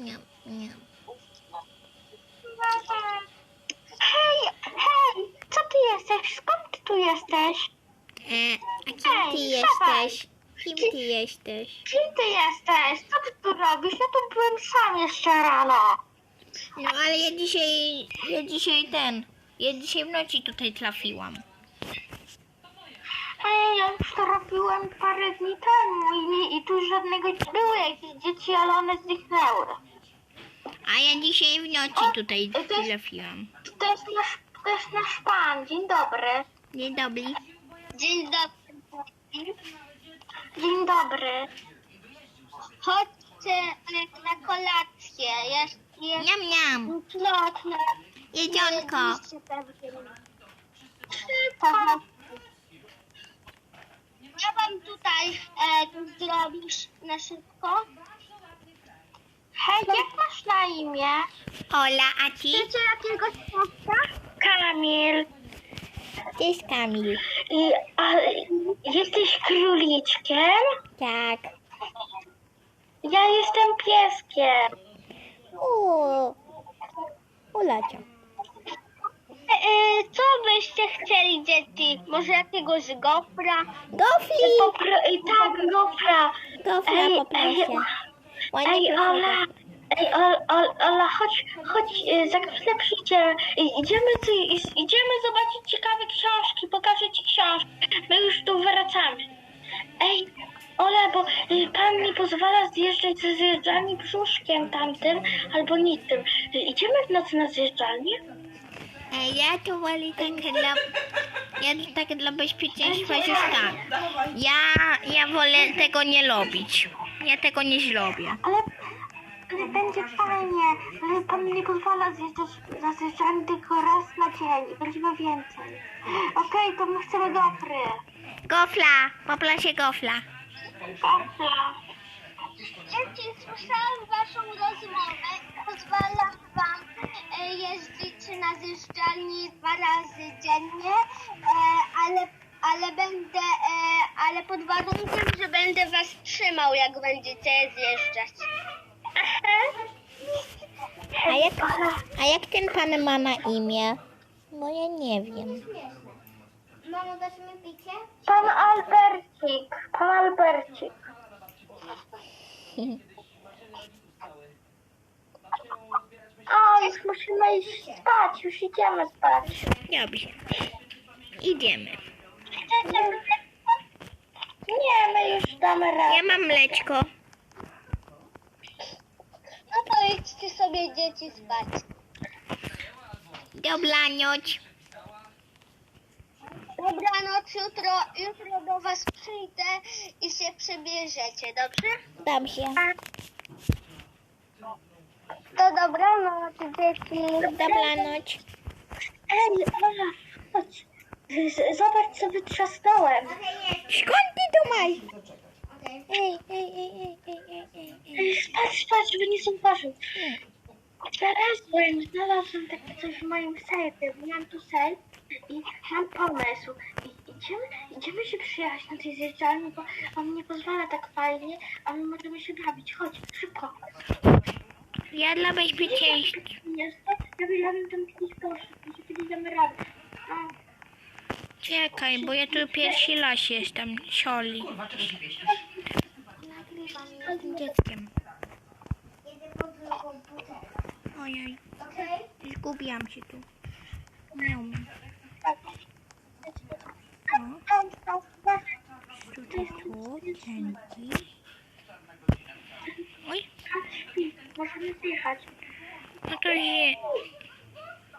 Nie, nie. Hej, hej, co ty jesteś? Skąd ty tu jesteś? E, a kim ty Ej, jesteś? Kim ty jesteś? Kim ty jesteś? Co ty tu robisz? Ja tu byłem sam jeszcze rano. No ale ja dzisiaj, ja dzisiaj ten, ja dzisiaj w nocy tutaj trafiłam. Ej, ja już to robiłem parę dni temu i, nie, i tu żadnego nie było jakieś dzieci, ale one zniknęły. A ja dzisiaj w nocy tutaj to jest- trafiłam. To jest nasz, to jest nasz pan. Dzień dobry. Dzień dobry. Dzień dobry. Dzień dobry. Chodźcie e, na kolację. Jest, jest Niam, niam. lotne. Jedzonko. Szybko. Ja wam tutaj e, zrobisz na szybko. Hej, jak masz na imię? Ola, a ty? Chcecie jakiegoś słodka? Kamil. Cześć Kamil. I, a, jesteś króliczkiem? Tak. Ja jestem pieskiem. O, Ulacia. E, e, dzieci? Może jakiegoś gofra? Gofli! Popro- i tak, gofra. Gofla Ej, poproszę. ej, Ej. Ola, ej, Ola, Ola, chodź, chodź, e, za chwilę przyjdziemy. I- Idziemy, idziemy zobaczyć ciekawe książki, pokażę ci książki. My już tu wracamy. Ej, Ola, bo e, pan nie pozwala zjeżdżać ze zjeżdżalni brzuszkiem tamtym albo niczym. E, Idziemy w nocy na zjeżdżalnię? Ej, ja to wolę tak dla... Ja to tak dla bezpieczeństwa już tak. Ja, ja wolę tego nie lubić. Ja tego nie zrobię. Ale, ale będzie fajnie, ale pan nie pozwala zjeżdżać na zjeżdżalni tylko raz na dzień i będziemy więcej. Okej, to my chcemy gofry. Gofla! Poproszę gofla. Gofla. Dzieci, słyszałam waszą rozmowę. Pozwalam wam e, jeździć na zjeżdżalni dwa razy dziennie, e, ale, ale będę, e, ale pod warunkiem, że będę was trzymał, jak będziecie zjeżdżać. A jak, a jak ten pan ma na imię? No ja nie wiem. Mamo, dasz mi picie? Pan Albercik, pan Albercik. O, już musimy iść spać, już idziemy spać. Dobrze. Idziemy. Nie, my już damy radę. Ja mam mleczko. No to idźcie sobie dzieci spać. Dobranoc. Dobranoc, jutro, jutro do was przyjdę i się przebierzecie, dobrze? Dobrze. To dobranoc, dzieci. Dobranoc. Ej, Ola, chodź. Z- Zobacz, co wytrzasnąłem. Skąd ty to masz? Ej, ej, ej, ej, ej, ej, ej, ej. Ej, Spać, spać, żeby nie zauważył. Znalazłem, znalazłem takie coś w moim sejfie, bo mam tu sejf i mam pomysł. Idziemy się przyjechać na tej zjeżdżalni, bo on nie pozwala tak fajnie, a my możemy się bawić. Chodź, szybko. Ja dla bezpieczeństwa. Ja bym tam kiedyś poszedł, może kiedyś damy radę. No, Czekaj, bo ja tu pierwszy raz jestem. Soli. Nagrywam. Dzieckiem. Jedę po drugą butelkę. Ojej, zgubiłam się tu. Nie umiem. tak. O, Tam, tam, tam. tutaj tędy. Oj, Śpi, możemy zjechać. no to je.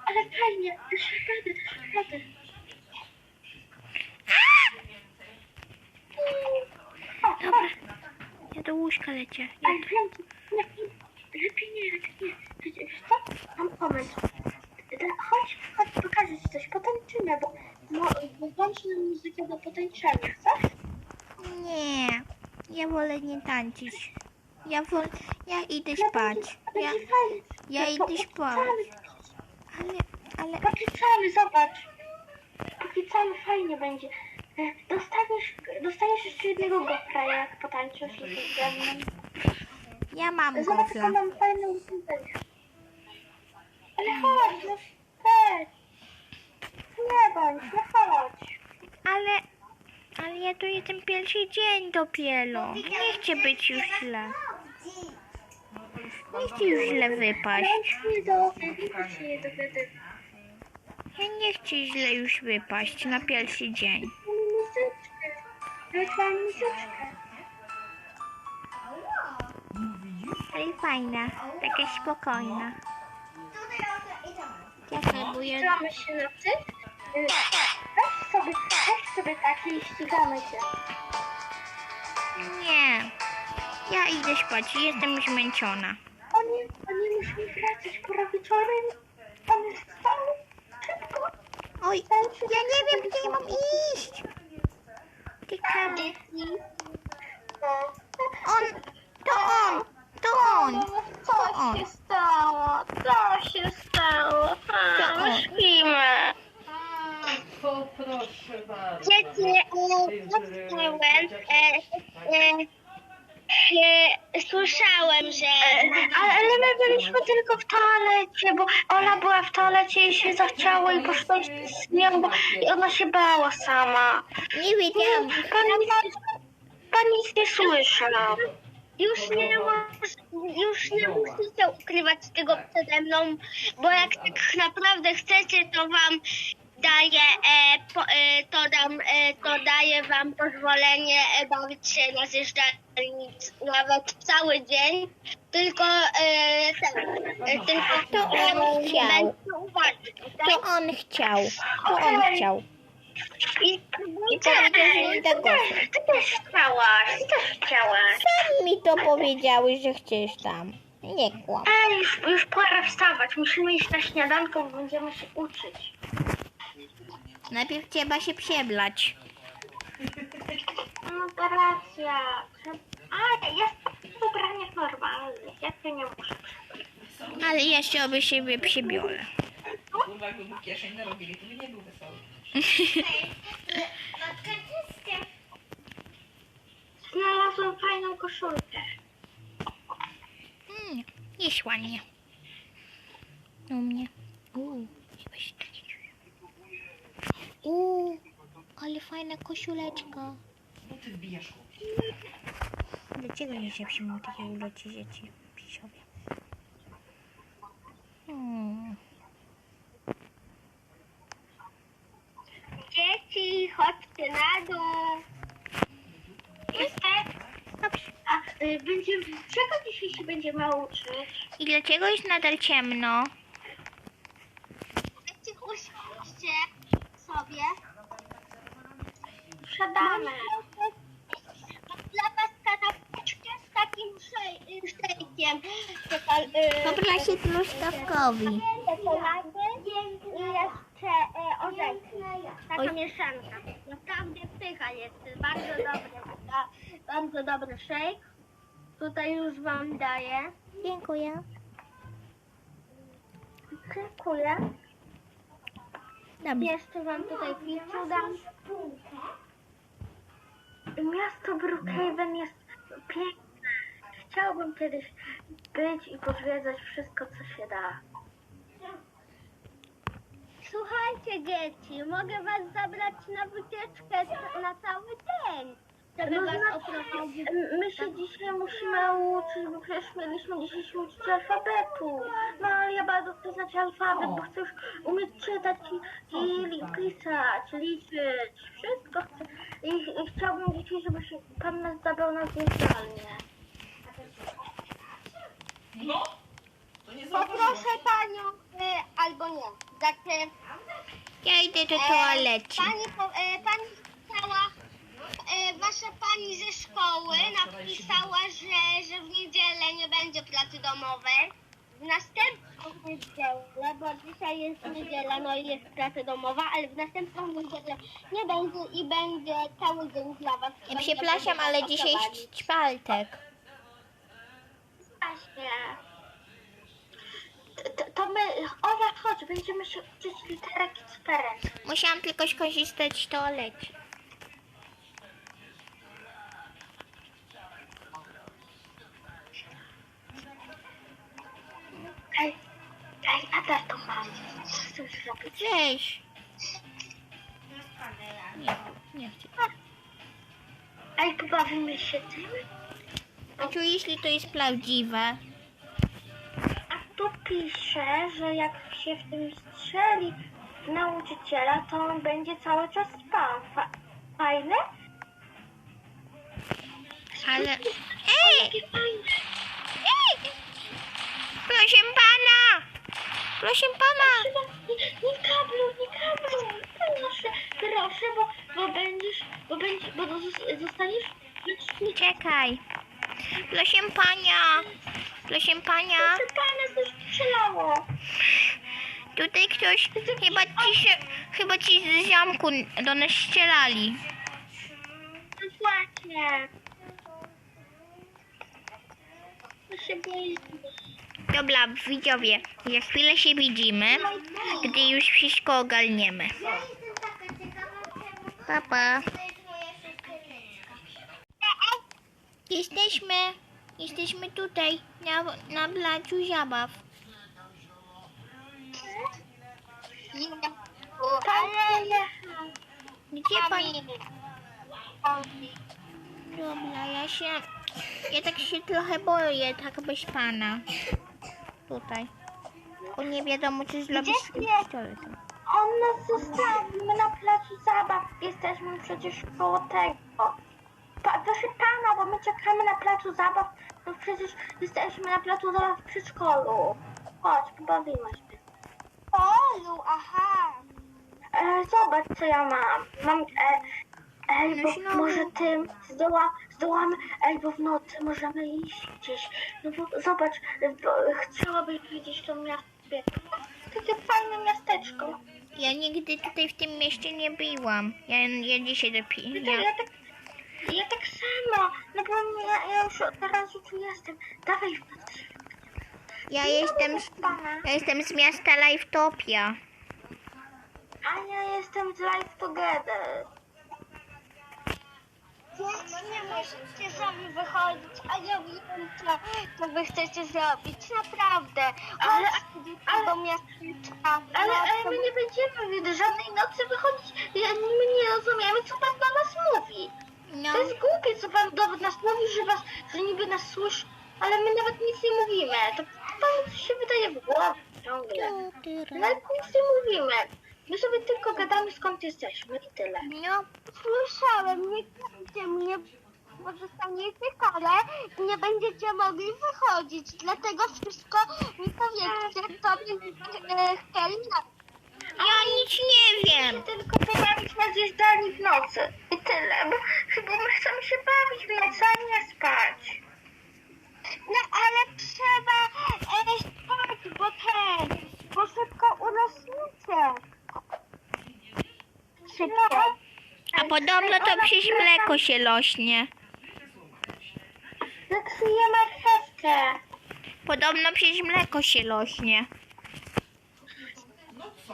Ale fajnie, też radę, też radę. Dobra. Ja do łóżka lecę. Ale wiem, lepiej, lepiej nie, lepiej nie. Wiesz co? Mam pomysł. Chodź, chodź, pokażę ci coś. Potańczymy, bo, bo, bo włącz nam muzykę do potańczenia, chcesz? Nie, ja wolę nie tańczyć. Ja wolę, ja idę spać. Ja, ja idę spać. ale, ale, Pokiczamy, zobacz. Pokiczamy, fajnie będzie. E, Dostaniesz, dostaniesz jeszcze jednego gofra, jak potańczysz ze mną. Ja mam Zobacz, mam fajną butelkę. Ale chodź, no weź. Nie bądź, no chodź. Ale, ale ja tu jestem pierwszy dzień dopiero. Nie chcę być już źle. Nie chcę już źle wypaść. Ja nie chcę źle już wypaść na pierwszy dzień. Ale fajna, taka spokojna. Ja próbuję. Ścigamy się na ty? Y, Weź sobie, weź sobie taki i ścigamy się. Nie. Ja idę spać, jestem już zmęczona. Oni, oni muszą wracać pora wieczorem. On jest cały szybko. Oj, ja nie wiem, gdzie mam iść. Ciekawe. No. On, to on, to on. Co on. się stało? Co się stało? To A, on. Dzieci, e, dostałem, e, e, e, słyszałem, że... Ale my byliśmy tylko w toalecie, bo Ola była w toalecie i się zachciało i poszła z nią, bo i ona się bała sama. Nie wiedziałam. Pan nic, pan nic nie słyszał. Już nie, już nie musicie ukrywać tego przede mną, bo jak tak naprawdę chcecie, to wam daję, e, po, e, to dam, e, to daję wam pozwolenie e, bawić się na zjeżdżalni nawet cały dzień, tylko ten, tylko To on chciał. uważać, tak? To on chciał. To on chciał. I, I powiedział, że nie da głosu. Ty też chciałaś, ty też chciałaś. Sam mi to powiedziałeś, że chcesz tam. Nie kłam. A, już, już pora wstawać. Musimy iść na śniadanko, bo będziemy się uczyć. Najpierw trzeba się przeblać. No to racja. A, jest w ubraniach normalnych. Ja się nie muszę przebrać. Ale ja sobie siebie przybiorę. Kurwa, jakby mu kieszeń narobili, to by nie był wesoły. Znalazłem fajną koszulkę. Mm, jest ładnie. U mnie. Uuu, weź nie czuję. Uuu, ale fajna koszuleczka. No ty wbijasz. Dlaczego nie się przyjmują takie uloci dzieci pisiowie? Hmm. Dzieci, chodźcie na dół. Dobrze. A y, będziemy, czego dzisiaj się będziemy uczyć? I dlaczego jest nadal ciemno? Chcecie usiądźcie sobie. Wsiadamy. Dla was kanapeczkę z takim szej- szejkiem. Poproszę się truskawkowi. Czekolady i jeszcze e, orzechy. Taka Oj. mieszanka. Naprawdę pycha jest. Bardzo dobry. Bardzo dobry shake. Tutaj już wam daję. Dziękuję. Dziękuję. Dobrze. Jeszcze wam tutaj pizzu dam. Miasto Brookhaven jest piękne. Chciałbym kiedyś być i pozwiedzać wszystko, co się da. Słuchajcie, dzieci, mogę was zabrać na wycieczkę na cały dzień, żeby was oprowadzić. My się dzisiaj musimy uczyć, bo przecież mieliśmy dzisiaj się uczyć alfabetu. No ale ja bardzo chcę znać alfabet, bo chcę już umieć czytać i, i pisać, liczyć. Wszystko chcę. I, I chciałbym dzisiaj, żeby się pan nas zabrał na zjeżdżalnię. No! To nie Poproszę panią, y, albo nie. Znaczy, Ja idę do e, toaleci. pani, po, e, pani pisała, e, wasza pani ze szkoły napisała, że, że w niedzielę nie będzie pracy domowej. W następną niedzielę, bo dzisiaj jest niedziela, no i jest praca domowa, ale w następną niedzielę nie będzie i będzie cały dzień dla was. Ja przepraszam, ale dzisiaj jest czwartek. to my, Ola, chodź, będziemy się uczyć literek i cyferek. Musiałam tylko skorzystać z toalety. Daj, daj, Ada, to mam. Co chcesz zrobić? Cześć! Nie, nie chcę. Ej, pobawimy się tym? A tu jeśli to jest prawdziwe, tu pisze, że jak się w tym strzeli w nauczyciela, to on będzie cały czas spał. Fa- fajne? ale... Ej! Ej! Proszę pana! Proszę pana! Trzeba, nie, kabluj, nie kabluj. Proszę, proszę, bo, bo będziesz, bo będziesz, bo zos- zostaniesz nie Czekaj. Proszę pania. Proszę pania. Proszę pana, coś strzelało. Tutaj ktoś chyba ci się, chyba ci z zamku do nas strzelali. No właśnie. Ja się boję. Dobra, widzowie, za chwilę się widzimy, gdy już wszystko ogarniemy. Ja jestem taka ciekawa, czemu Pa, pa. to jest moja siostrzyczka. Jesteśmy, jesteśmy tutaj, na, na placu zabaw. Gdzie pani? Dobra, ja się, ja tak się trochę boję, tak bez pana. Tutaj. Bo nie wiadomo, co zrobić z tym jest? pistoletem. on nas zostawił na placu zabaw. Jesteśmy przecież koło tego. Proszę pana, bo my czekamy na placu zabaw. No przecież jesteśmy na placu zabaw w przedszkolu. Chodź, pobawimy się. Olu, aha. E, zobacz, co ja mam. Mam, e, ej, bo może tym zdoła, zdołamy, ej, bo w nocy możemy iść gdzieś. No bo zobacz, e, bo, chciałabyś widzieć to miasto. Takie fajne miasteczko. Ja nigdy tutaj w tym mieście nie byłam. Ja, ja dzisiaj dopiero. Ja, Ja, ja, tak, ja tak samo, no bo ja, ja już od razu tu jestem. Dawaj w nocy. ja jestem, z, Pana. ja jestem z miasta Lifetopia. A ja jestem z Life Together. Nie możecie sami wychodzić, a ja wiem, co, co wy chcecie zrobić. Naprawdę. Ale- ale- do miasteczka. Ale, ale my nie będziemy w żadnej nocy wychodzić. Ja, my nie rozumiemy, co pan do nas mówi. No, To jest głupie, co pan do nas mówi, że, was, że niby nas słyszy, ale my nawet nic nie mówimy. To panu się wydaje w głowie ciągle. Nawet nic nie mówimy. My sobie tylko gadamy, skąd jesteśmy i tyle. no, Słyszałem, nie kłamcie mnie, bo zostaniecie kole i nie będziecie mogli wychodzić. Dlatego wszystko mi powiedzcie, co byście e, chcieli na ja nic nie wiem. Tylko pobawić na zjeżdżalni w nocy. I tyle, bo, bo my chcemy się bawić w nocy, a nie spać. No ale trzeba e, spać, bo ten, bo szybko urosniecie. Szybko. A podobno to przez mleko się lośnie. Zakryję marchewkę. Podobno przez mleko się lośnie. No co?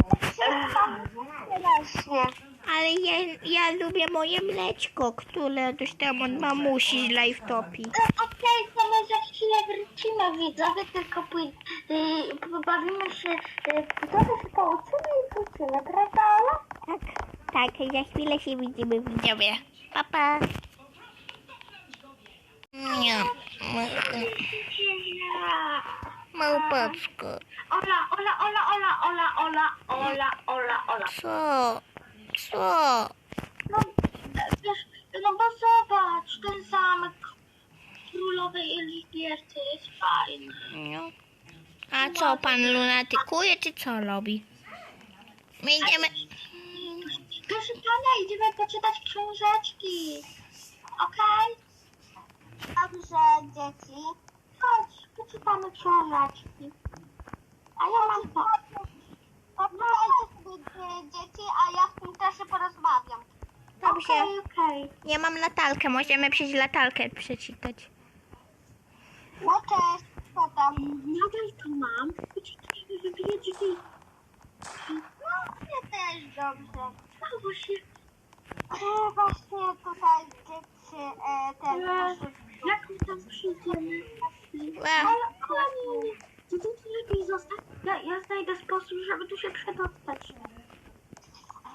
Właśnie. Ale ja, ja lubię moje mleczko, które dostałam od mamusi z Lifetopi. No okej, to za chwilę wrócimy, widzowie, tylko pój- y, pobawimy się, y, trochę się pouczymy i wrócimy, prawda Ola? Tak, tak, za chwilę się widzimy, widzowie. Pa, pa. Nie, małpaczko. Ola, Ola, Ola, Ola, Ola, Ola, Ola, Ola, Ola. Co? Co? No, wiesz, no bo zobacz, ten zamek królowej Elżbiety jest fajny. No. A co, pan lunatykuje, czy co robi? My idziemy... Proszę pana, idziemy poczytać książeczki. Okej? Dobrze, dzieci. Chodź, poczytamy książeczki. A ja mam to. Dzieci, a ja w tym czasie porozmawiam. Dobrze. Okej, okej. Ja mam latalkę, możemy przez latalkę przeczytać. No cześć, co tam? Nadal to mam. Poczekaj, wybiję drzwi. No, mnie też dobrze. No właśnie. E, właśnie tutaj dzieci e, ten E. Jak my tam przyjdziemy? Ale, ale nie, nie. Ty tu lepiej zostań. Ja, ja znajdę znajdę sposób, żeby tu się przedostać.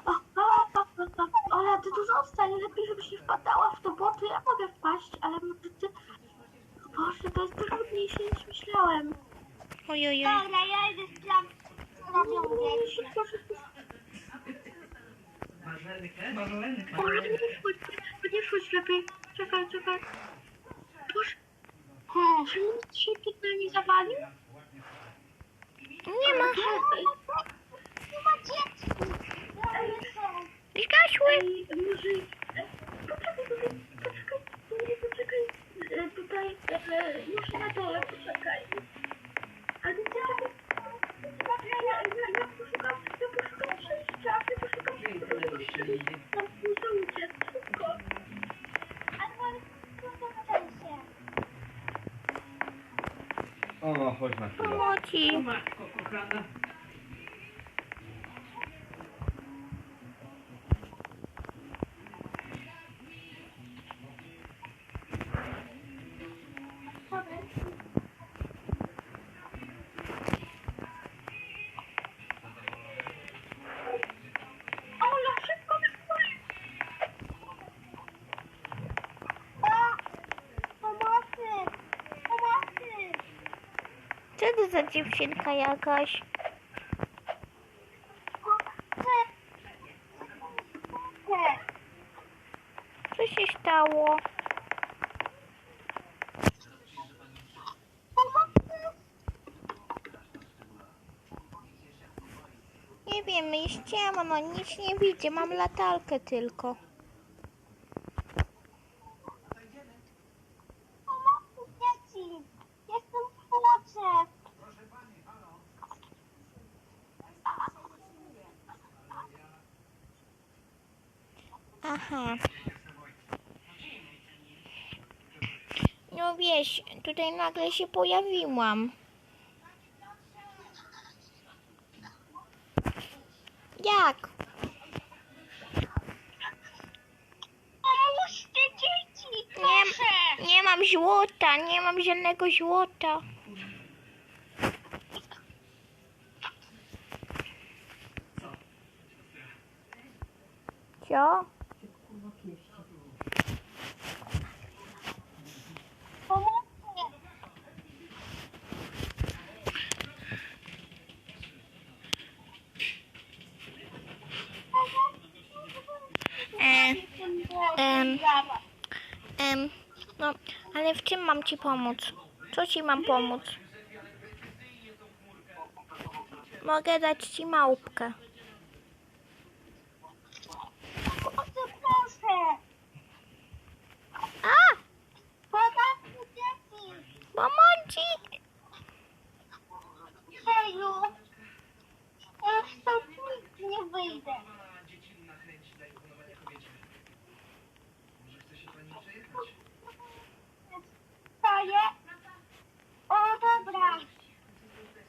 O, o, o, o, o, Ola, ty tu zostań, lepiej żebyś nie wpadała w to, bo to ja mogę wpaść, ale może ty... O Boże, to jest trudniejsze niż myślałem. Ojojoj. Dobra, ja idę sprawdzić, co robią dzieci. Szybko, szybko, Marlenkę? Marlenkę. Ola, nie wchodź, nie wchodź lepiej. Czekaj, czekaj. Boże, Hmm. czy nikt się tutaj nie zawalił? Nie ma. Nie ma dzieci. Ej, może... e, Poczekaj, poczekaj, poczekaj, nie, poczekaj, e, tutaj, e, już na dole, poczekaj. Ale poczekaj, poczekaj, ja, ja, ja poszukam, ja poszukam przejścia, ja poszukam przejścia, tam muszę uciec, szybko. O, chodź na chwilę. Pomoci. Matko kochana. To za dziewczynka jakaś? Co się stało? Nie wiem, jest ciemno, nic nie widzę, mam latarkę tylko. Pomocy dzieci! Jestem w płocie! Aha. Wiesz, tutaj nagle się pojawiłam. Jak? Pomóżcie dzieci! Nie, nie mam złota, nie mam żadnego złota. Co? Pomocy! E, em, em, no, ale w czym mam ci pomóc? Co ci mam pomóc? Mogę dać ci małpkę. Proszę! A! Dzieci! Ja już stąd nigdy nie wyjdę. Wstaję. O, dobra.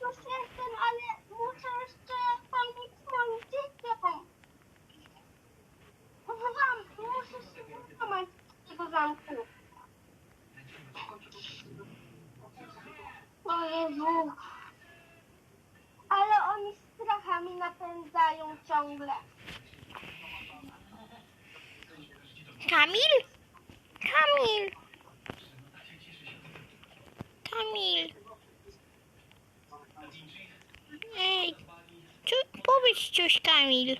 Już jestem, ale muszę jeszcze pomóc moim dzieciom. Zam, muszę się złamać z tego zamku. O Jezu. Ale oni strachami napędzają ciągle. Kamil? Kamil! Kamil! Ej, co, powiedz coś, Kamil.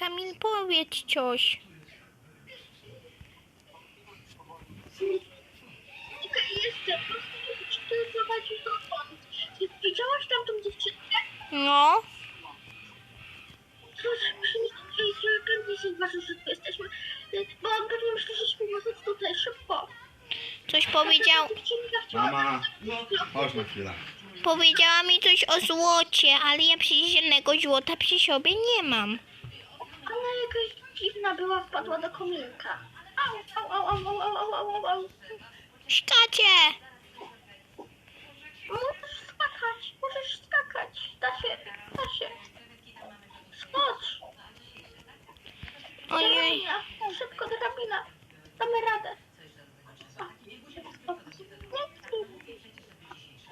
Kamil, powiedz coś. Czekaj, jeszcze. Ty Widziałaś tam tą dziewczynkę? No, Proszę, tutaj trochę prędzej się zważyć, że tu jesteśmy. Bo on pewnie myśli, że śpimy tutaj, szybko. coś powiedział. Mama, chodź na chwilę. Powiedziała mi coś o złocie, ale ja przecież żadnego złota przy sobie nie mam. Jakaś dziwna była, wpadła do kominka. Au, au, au, au, au, au, au, au. Szkacie! Możesz skakać, możesz skakać. Da się, da się. Skocz.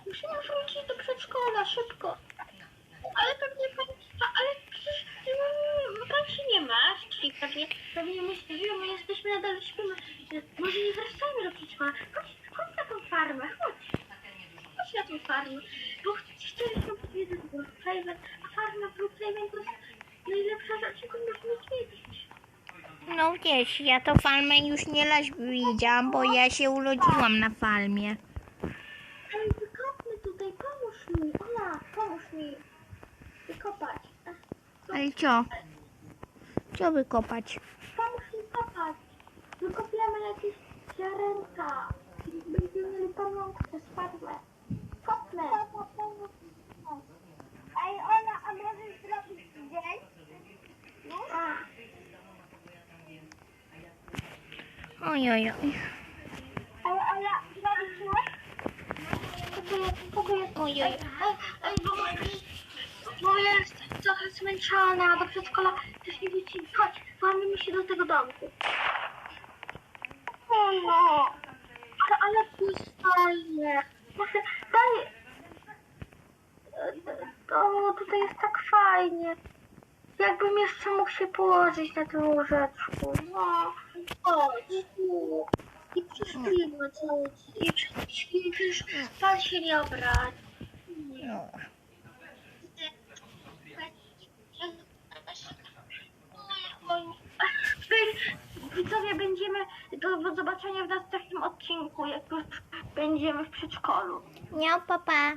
Musimy wrócić do przedszkola, szybko. Ale pewnie pan, a- ale przecież mm, pan się nie martwi, pewnie, pewnie myśli, że my jesteśmy nadal śpimy. że Może nie wracamy do przedszkola. Chodź, chodź na tą farmę, chodź. Chodź na tą farmę. Bo ch- chcieliśmy powiedzieć do Brookhaven, a farma Brookhaven to jest najlepsza rzecz, jaką można wiedzieć. No wiesz, ja to falmę już nie raz widziałam, bo ja się urodziłam na falmie. Ej, wykopmy tutaj, pomóż mi, Ola, pomóż mi. Wykopać. Ale co? Co wykopać? Pomóż mi kopać. Wykopiemy jakieś ziarenka. Będziemy mieli pamiątkę z farmy. Kopnę. Ej, Ola, a możesz zrobić dzień? A, Oj, oj, oj. Jest, to jest. Oj, oj. Ej, ej, bo, jestem trochę zmęczona, do przedszkola też nie wrócimy. Chodź, włamimy się do tego domku. O no. Ale, ale tu jest daj... O, tutaj jest tak fajnie. Jakbym jeszcze mógł się położyć na tym łóżeczku. No, chodź tu. I cały. I przecież pan się nie obrazi. Widzowie, będziemy do, do zobaczenia w następnym odcinku, jak już będziemy w przedszkolu. Miał papa.